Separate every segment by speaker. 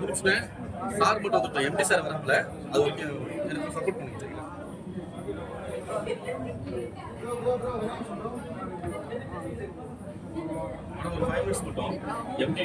Speaker 1: முடிச்சுட்டேன் சார் மட்டும் வந்துட்டோம். எம்டி சார் வரப்பல அது வரைக்கும் எனக்கு சப்போர்ட் பண்ணி மேடம் ஒரு ஃபைவ் மினிட்ஸ் மட்டும். எம்டி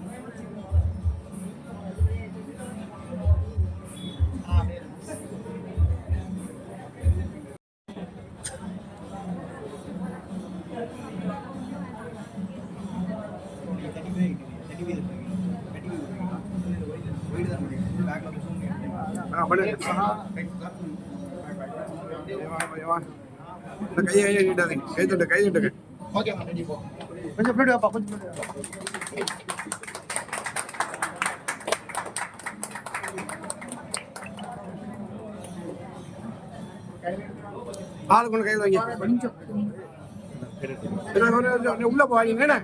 Speaker 2: கையை கையை நீட்டாதீங்க. கை தட்டு கை தட்டுங்க
Speaker 3: ஓகே கொஞ்சம் பின்னாடி வாப்பா கொஞ்சம்
Speaker 2: கையில் வைங்க. உள்ள போவாங்க என்ன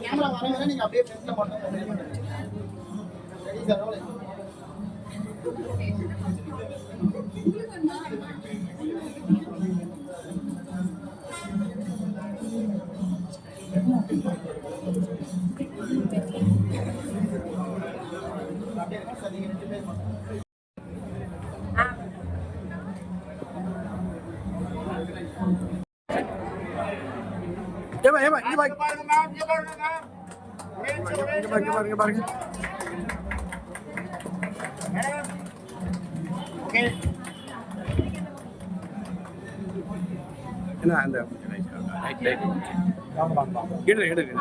Speaker 3: கேமரா வர வர நீங்க அப்படியே ஃப்ரண்ட்ல மட்டும் ரெடி சார் ரோல் அப்படியே இருக்கும் சார் நீங்க ரெண்டு பேர் மட்டும்
Speaker 2: ஏமா ஏமா இங்க பாருங்க இங்க பாருங்க இங்க பாருங்க இங்க பாருங்க
Speaker 3: ஓகே
Speaker 2: என்ன அந்த எடு எடு எடு.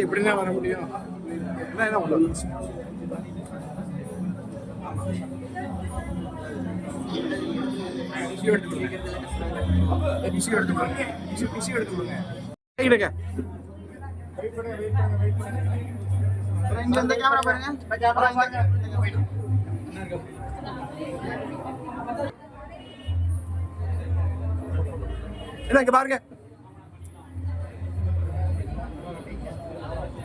Speaker 2: முன்னாடி எப்படின்னா வர முடியும்? என்ன என்ன உள்ள பிசி எடுத்து கொடுங்க.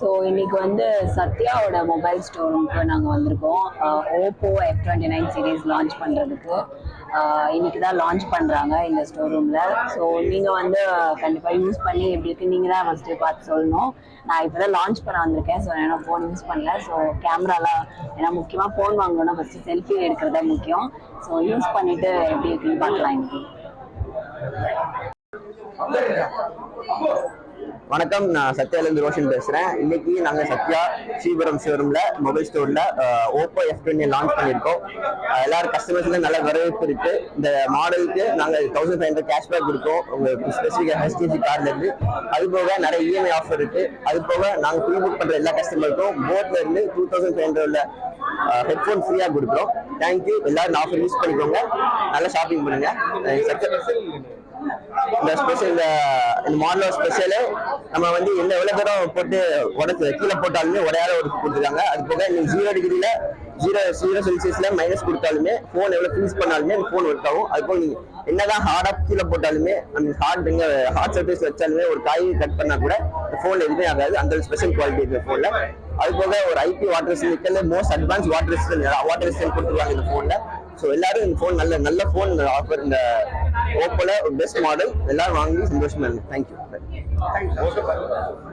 Speaker 4: ஸோ இன்னைக்கு வந்து சத்யாவோட மொபைல் ஸ்டோரூம்க்கு நாங்கள் வந்திருக்கோம். Oppo F twenty nine series launch பண்ணுறதுக்கு இன்னைக்கு தான் லான்ச் பண்ணுறாங்க இந்த ஸ்டோர் ரூமில் ஸோ நீங்கள் வந்து கண்டிப்பாக யூஸ் பண்ணி எப்படி இருக்கு நீங்கள் தான் ஃபஸ்ட்டு பார்த்து சொல்லணும். நான் இப்போ தான் லான்ச் பண்ண வந்திருக்கேன். ஸோ நான் ஃபோன் யூஸ் பண்ணல. ஸோ கேமராலாம் ஏன்னா முக்கியமாக ஃபோன் வாங்கணும்னா ஃபஸ்ட்டு செல்ஃபி எடுக்கிறதே முக்கியம். ஸோ யூஸ் பண்ணிவிட்டு எப்படி இருக்குன்னு பார்க்கலாம் இன்னைக்கு.
Speaker 5: வணக்கம் நான் சத்யாலேருந்து ரோஷன் பேசுறேன். இன்னைக்கு நாங்க சத்யா ஸ்ரீபுரம் ஷோரூம்ல மொபைல் ஸ்டோர்ல ஓப்போ எஃப் டுவெண்ட்டி லான்ச் பண்ணியிருக்கோம். எல்லாரும் கஸ்டமர்ஸ்ல நல்ல வரவேற்பு இருக்கு. இந்த மாடலுக்கு நாங்க தௌசண்ட் ஃபைவ் ஹண்ட்ரட் கேஷ்பேக் கொடுத்தோம். உங்களுக்கு ஸ்பெசிஃபிக் ஹெச்டிசி கார்டுல இருந்து. அது போக நிறைய இஎம்ஐ ஆஃபர் இருக்கு. அது போக நாங்க ப்ரீ புக் பண்ற எல்லா கஸ்டமருக்கும் போட்ல இருந்து டூ தௌசண்ட் ஃபைவ் ஹண்ட்ரட்ல ஹெட்ஃபோன் ஃப்ரீயா கொடுக்குறோம். தேங்க்யூ எல்லாரும் ஆஃபர் யூஸ் பண்ணிக்கோங்க. நல்லா ஷாப்பிங் பண்ணுங்க. அஹ் சத்யா இந்த ஸ்பெஷல் இந்த இந்த மாடலோட ஸ்பெஷலு நம்ம வந்து எந்த எவ்வளோ தூரம் போட்டு உடச்சு கீழே போட்டாலுமே உடையாத ஒரு கொடுத்துருக்காங்க. அது போக இன்னும் ஜீரோ டிகிரியில் ஜீரோ ஜீரோ செல்சியஸ்ல மைனஸ் கொடுத்தாலுமே ஃபோன் எவ்வளவு ஃப்ரீஸ் பண்ணாலுமே அந்த ஃபோன் ஒர்க் ஆகும். அது போக நீங்க என்னதான் ஹார்டா கீழே போட்டாலுமே அந்த ஹார்ட் எங்க ஹார்ட் சர்ஃபேஸ் வச்சாலுமே ஒரு காய் கட் பண்ணா கூட இந்த ஃபோன் எதுவுமே ஆகாது. அந்த ஸ்பெஷல் குவாலிட்டி இந்த ஃபோன்ல அது போக ஒரு IP water resistant most advance water resistant water resistant கொடுத்துருவாங்க இந்த ஃபோன்ல ஸோ எல்லாரும் இந்த ஃபோன் நல்ல நல்ல ஃபோன் ஆஃபர் இந்த ஓப்போல ஒரு பெஸ்ட் மாடல் எல்லாரும் வாங்கி சந்தோஷமா இருக்கு தேங்க்யூ Thành.